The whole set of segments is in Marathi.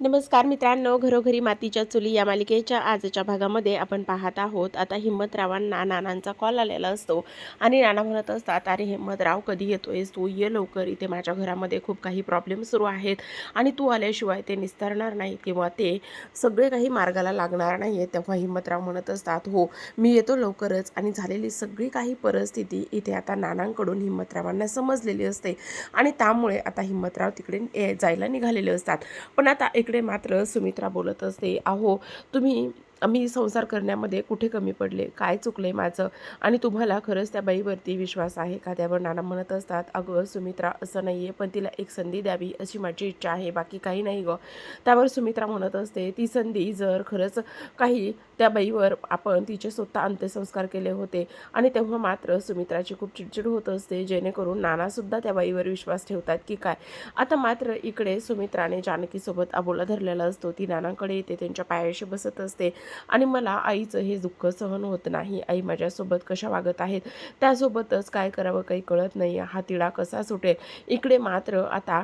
नमस्कार मित्रांनो घरोघरी मातीच्या चुली या मालिकेच्या आजच्या भागामध्ये आपण पाहत आहोत. आता हिंमतरावांना नानांचा कॉल आलेला असतो आणि नाना म्हणत असतात अरे हिंमतराव कधी येतोयस तू? ये लवकर. इथे माझ्या घरामध्ये खूप काही प्रॉब्लेम सुरू आहेत आणि तू आल्याशिवाय ते निस्तारणार नाही किंवा ते सगळे काही मार्गाला लागणार नाही आहे तेव्हा हिंमतराव म्हणत असतात हो मी येतो लवकरच. आणि झालेली सगळी काही परिस्थिती इथे आता नानांकडून हिंमतरावांना समजलेली असते आणि त्यामुळे आता हिंमतराव तिकडे जायला निघालेले असतात. पण आता एक इकडे मात्र सुमित्रा बोलत असते अहो तुम्ही मी संसार करण्यामध्ये कुठे कमी पडले? काय चुकले माझं? आणि तुम्हाला खरंच त्या बाईवरती विश्वास आहे का? त्यावर नाना म्हणत असतात अगं सुमित्रा असं नाही आहे पण तिला एक संधी द्यावी अशी माझी इच्छा आहे बाकी काही नाही गं. त्यावर सुमित्रा म्हणत असते ती संधी जर खरंच काही त्या बाईवर आपण तिचे स्वतः अंत्यसंस्कार केले होते आणि तेव्हा मात्र सुमित्राची खूप चिडचिड होत असते जेणेकरून नानासुद्धा त्या बाईवर विश्वास ठेवतात की काय? आता मात्र इकडे सुमित्राने जानकीसोबत अबोला धरलेला असतो. ती नानांकडे येते त्यांच्या पायाशी बसत असते. आणि मला आईचं हे दुःख सहन होत नाही. आई माझ्यासोबत कशा वागत आहेत? त्यासोबतच काय करावं काही कळत नाही. हा तिळा कसा सुटेल? इकडे मात्र आता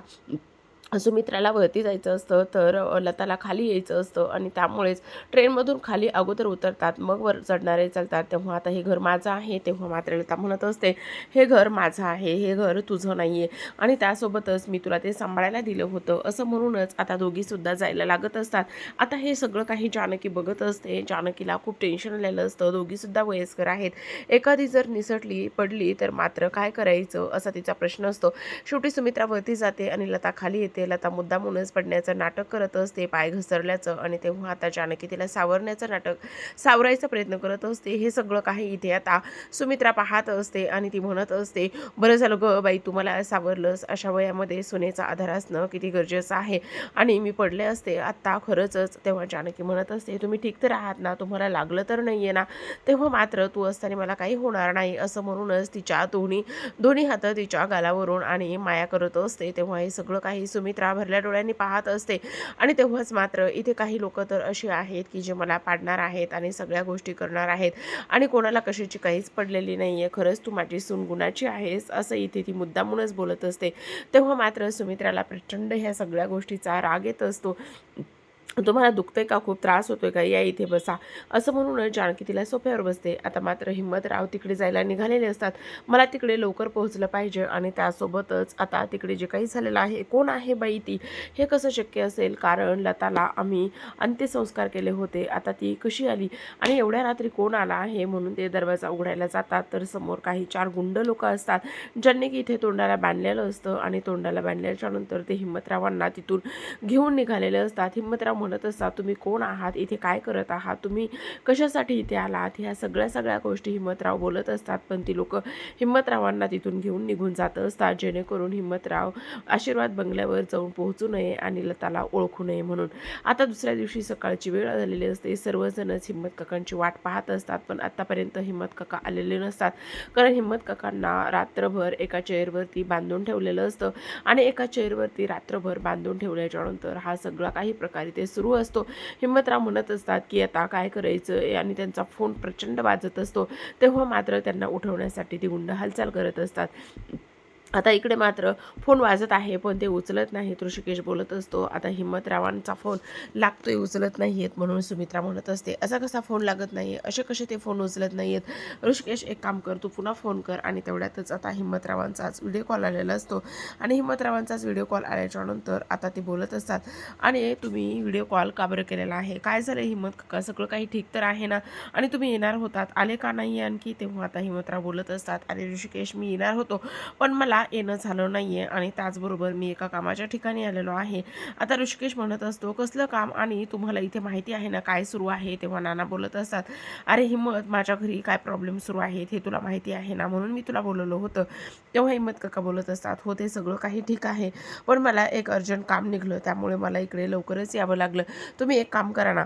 सुमित्राला वरती जायचं असतं तर लताला खाली यायचं असतं आणि त्यामुळेच ट्रेनमधून खाली अगोदर उतरतात मग वर चढणारे चालतात. तेव्हा आता हे घर माझं आहे तेव्हा मात्र लता म्हणत असते हे घर माझं आहे हे घर तुझं नाही आहे आणि त्यासोबतच मी तुला ते सांभाळायला दिलं होतं असं म्हणूनच आता दोघीसुद्धा जायला लागत असतात. आता हे सगळं काही जानकी बघत असते. जानकीला खूप टेन्शन आलेलं असतं. दोघीसुद्धा वयस्कर आहेत. एखादी जर निसटली पडली तर मात्र काय करायचं असा तिचा प्रश्न असतो. शेवटी सुमित्रा वरती जाते आणि लता खाली येते. लता मुद्दामूनच पडण्याचं नाटक करत असते पाय घसरल्याचं आणि तेव्हा आता जानकी तिला सावरण्याचं नाटक सावरायचा प्रयत्न करत असते. हे सगळं काही इथे आता सुमित्रा पाहत असते आणि ती म्हणत असते बरं झालं ग बाई तुम्हाला सावरलंस. अशा वयामध्ये सुनेचा आधार असणं किती गरजेचं आहे. आणि मी पडले असते. आत्ता खरंचच तेव्हा जानकी म्हणत असते तुम्ही ठीक तर आहात ना? तुम्हाला लागलं तर नाही आहे ना? तेव्हा मात्र तू असताना मला काही होणार नाही. असं म्हणूनच तिच्या दोन्ही दोन्ही हात तिच्या गालावरून आणि माया करत असते. तेव्हा हे सगळं काही सुमित्रा भरल्या डोळ्यांनी पाहत असते. आणि तेव्हाच मात्र इथे काही लोक तर अशी आहेत की जे मला पाडणार आहेत आणि सगळ्या गोष्टी करणार आहेत. आणि कोणाला कशाची काहीच पडलेली नाही आहे खरंच तू माझी सुनगुणाची आहेस असं इथे ती मुद्दामूनच बोलत असते. तेव्हा मात्र सुमित्राला प्रचंड ह्या सगळ्या गोष्टीचा राग येत असतो. तुम्हाला दुखतंय का? खूप त्रास होतोय का? या इथे बसा. असं म्हणूनच जानकी तिला सोफ्यावर बसते. आता मात्र हिम्मतराव तिकडे जायला निघालेले असतात. मला तिकडे लवकर पोहोचलं पाहिजे आणि त्यासोबतच आता तिकडे जे काही झालेलं आहे कोण आहे बाई ती? हे कसं शक्य असेल? कारण लताला आम्ही अंत्यसंस्कार केले होते. आता ती कशी आली? आणि एवढ्या रात्री कोण आला आहे म्हणून ते दरवाजा उघडायला जातात. तर समोर काही चार गुंड लोक असतात ज्यांनी की इथे तोंडाला बांधलेलं असतं. आणि तोंडाला बांधल्याच्यानंतर ते हिम्मतरावांना तिथून घेऊन निघालेले असतात. हिम्मतराव म्हणत असतात तुम्ही कोण आहात? इथे काय करत आहात? तुम्ही कशासाठी इथे आलात? ह्या सगळ्या सगळ्या गोष्टी हिम्मतराव बोलत असतात. पण ती लोक हिम्मतरावांना तिथून घेऊन निघून जात असतात. जेणेकरून हिम्मतराव आशीर्वाद बंगल्यावर जाऊन पोहोचू नये आणि लताला ओळखू नये म्हणून. आता दुसऱ्या दिवशी सकाळची वेळ झालेली असते. सर्वजणच हिम्मत काकांची वाट पाहत असतात. पण आतापर्यंत हिम्मत काका आलेले नसतात. कारण हिम्मत काकांना रात्रभर एका चेअरवरती बांधून ठेवलेलं असतं आणि एका चेअरवरती रात्रभर बांधून ठेवल्याच्या नंतर हा सगळा काही प्रकारे ते सुरू असतो. हिंमतराव म्हणत असतात की आता काय करायचं? आणि त्यांचा फोन प्रचंड वाजत असतो. तेव्हा मात्र त्यांना उठवण्यासाठी ती गुंड हालचाल करत असतात. आता इकडे मात्र फोन वाजत आहे पण ते उचलत नाहीत. ऋषिकेश बोलत असतो आता हिम्मतरावांचा फोन लागतोय उचलत नाही आहेत म्हणून सुमित्रा म्हणत असते. असा कसा फोन लागत नाही आहे असे कसे ते फोन उचलत नाही आहेत ऋषिकेश एक काम कर तू पुन्हा फोन कर आणि तेवढ्यातच आता हिम्मतरावांचाच व्हिडिओ कॉल आलेला असतो. आणि हिम्मतरावांचाच व्हिडिओ कॉल आल्याच्यानंतर आता ते बोलत असतात आणि तुम्ही व्हिडिओ कॉल का बरं केलेला आहे? काय झालं हिम्मत काका? सगळं काही ठीक तर आहे ना? आणि तुम्ही येणार होतात? आले का नाही आणखी? तेव्हा आता हिम्मतराव बोलत असतात अरे ऋषिकेश मी येणार होतो पण मला येणं झालं नाही आहे आणि त्याचबरोबर मी एका कामाच्या ठिकाणी आलेलो आहे. आता ऋषिकेश म्हणत असतो कसलं काम आणि तुम्हाला इथे माहिती आहे ना काय सुरू आहे? तेव्हा नाना बोलत असतात अरे हिम्मत माझ्या घरी काय प्रॉब्लेम सुरू आहेत हे तुला माहिती आहे ना? म्हणून मी तुला बोलवलं होतं. तेव्हा हिम्मत काका बोलत असतात हो ते सगळं काही ठीक आहे पण मला एक अर्जंट काम निघलं त्यामुळे मला इकडे लवकरच यावं लागलं. तुम्ही एक काम करा ना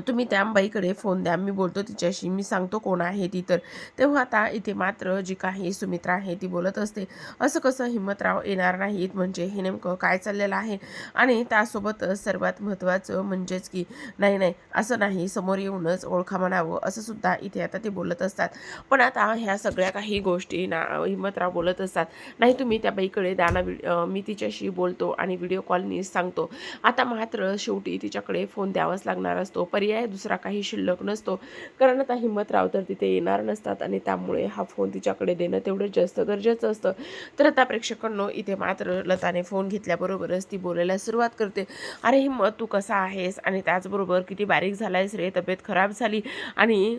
तुम्ही त्या बाईकडे फोन द्या. मी बोलतो तिच्याशी मी सांगतो कोण आहे ती तर. तेव्हा आता इथे मात्र जी काही सुमित्रा आहे ती बोलत असते. असं कसं हिम्मतराव येणार नाहीत? म्हणजे हे नेमकं काय चाललेलं आहे? आणि त्यासोबतच सर्वात महत्त्वाचं म्हणजेच की नाही नाही असं नाही. समोर येऊनच ओळखा म्हणावं. असं सुद्धा इथे आता ते बोलत असतात. पण आता ह्या सगळ्या काही गोष्टी ना हिम्मतराव बोलत असतात. नाही तुम्ही त्या बाईकडे दाना मी तिच्याशी बोलतो आणि व्हिडिओ कॉलनी सांगतो. आता मात्र शेवटी तिच्याकडे फोन द्यावाच लागणार असतो. पर्याय दुसरा काही शिल्लक नसतो. कारण आता हिम्मतराव तर तिथे येणार नसतात आणि त्यामुळे हा फोन तिच्याकडे देणं तेवढं जास्त गरजेचं असतं. तर आता प्रेक्षकांनो इथे मात्र लताने फोन घेतल्याबरोबरच ती बोलायला सुरुवात करते. अरे हिम्मत तू कसा आहेस? आणि त्याचबरोबर किती बारीक झालायस रे? तब्येत खराब झाली. आणि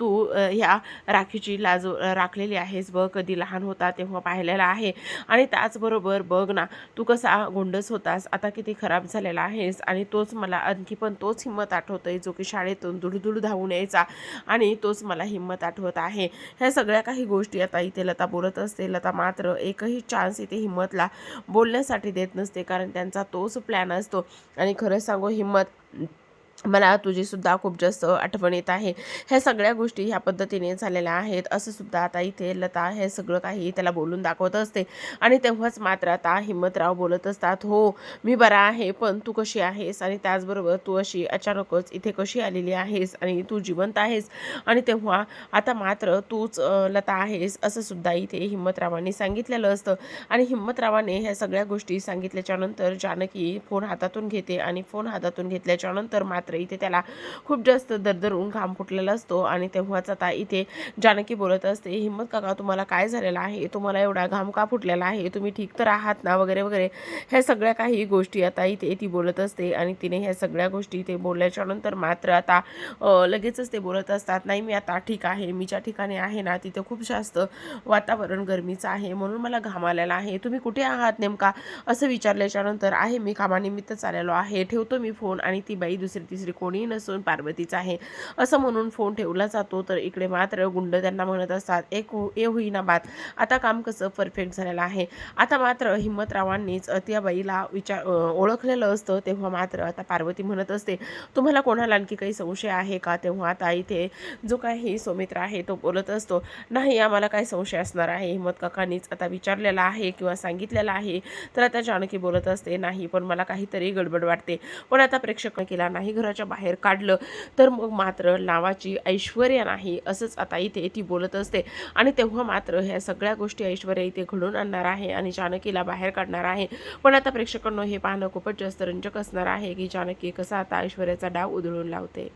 तू ह्या राखीची लाज राखलेली आहेस बघ कधी लहान होता तेव्हा पाहिलेला आहे. आणि त्याचबरोबर बघ ना तू कसा गोंडस होतास? आता किती खराब झालेला आहेस? आणि तोच मला आणखी पण तोच हिंमत जो की शाळेतून दुडदुड धावून यायचा आणि तोच मला हिंमत आठवत आहे. ह्या सगळ्या काही गोष्टी आता इथे लता बोलत असते. लता मात्र एकही चान्स इथे हिंमतला बोलण्यासाठी देत नसते. कारण त्यांचा तोच प्लॅन असतो. आणि खरं सांगू हिंमत मला तुझीसुद्धा खूप जास्त आठवण येत आहे. ह्या सगळ्या गोष्टी ह्या पद्धतीने झालेल्या आहेत. असं सुद्धा आता इथे लता हे सगळं काही त्याला बोलून दाखवत असते. आणि तेव्हाच मात्र आता हिम्मतराव बोलत असतात हो मी बरा आहे पण तू कशी आहेस? आणि त्याचबरोबर तू अशी अचानकच इथे कशी आलेली आहेस? आणि तू जिवंत आहेस? आणि तेव्हा आता मात्र तूच लता आहेस असं सुद्धा इथे हिम्मतरावांनी सांगितलेलं असतं. आणि हिम्मतरावाने ह्या सगळ्या गोष्टी सांगितल्याच्यानंतर जानकी फोन हातातून घेते. आणि फोन हातातून घेतल्याच्यानंतर मात्र मात्र इथे त्याला खूप जास्त दरदरून घाम फुटलेला असतो आणि तेव्हाच आता इथे जानकी बोलत असते हिम्मत काका तुम्हाला काय झालेलं आहे? तुम्हाला एवढा घाम का फुटलेला आहे? तुम्ही ठीक तर आहात ना? वगैरे वगैरे. ह्या सगळ्या काही गोष्टी आता इथे ती बोलत असते आणि तिने ह्या सगळ्या गोष्टी इथे बोलल्याच्या नंतर मात्र आता लगेचच ते बोलत असतात नाही मी आता ठीक आहे. मी ज्या ठिकाणी आहे ना तिथे खूप जास्त वातावरण गरमीचं आहे. म्हणून मला घाम आलेला आहे. तुम्ही कुठे आहात नेमका? असं विचारल्याच्या नंतर आहे मी कामानिमित्त चाललेलो आहे. ठेवतो मी फोन. आणि ती बाई दुसरी तिसरी कोणीही नसून पार्वतीच आहे. असं म्हणून फोन ठेवला जातो. तर इकडे मात्र गुंड त्यांना म्हणत असतात एक हो ए होईना बात. आता काम कसं परफेक्ट झालेलं आहे? आता मात्र हिम्मतरावांनीच अतियाबाईला विचार ओळखलेलं असतं. तेव्हा मात्र आता पार्वती म्हणत असते तुम्हाला कोणाला आणखी काही संशय आहे का? तेव्हा आता इथे जो काही सौमित्र आहे तो बोलत असतो नाही आम्हाला काय संशय असणार आहे. हिम्मत काकांनीच आता विचारलेला आहे किंवा सांगितलेलं आहे. तर आता जानकी बोलत असते नाही पण मला काहीतरी गडबड वाटते. पण आता प्रेक्षक केला नाही घराच्या बाहेर काढलं तर मग मात्र नावाची ऐश्वर्या नाही असंच आता इथे ती बोलत असते. आणि तेव्हा मात्र ह्या सगळ्या गोष्टी ऐश्वर्या इथे घडून आणणार आहे आणि जानकीला बाहेर काढणार आहे. पण आता प्रेक्षकांना हे पाहणं खूपच जास्त रंजक असणार आहे की जानकी कसा आता ऐश्वर्याचा डाव उधळून लावते.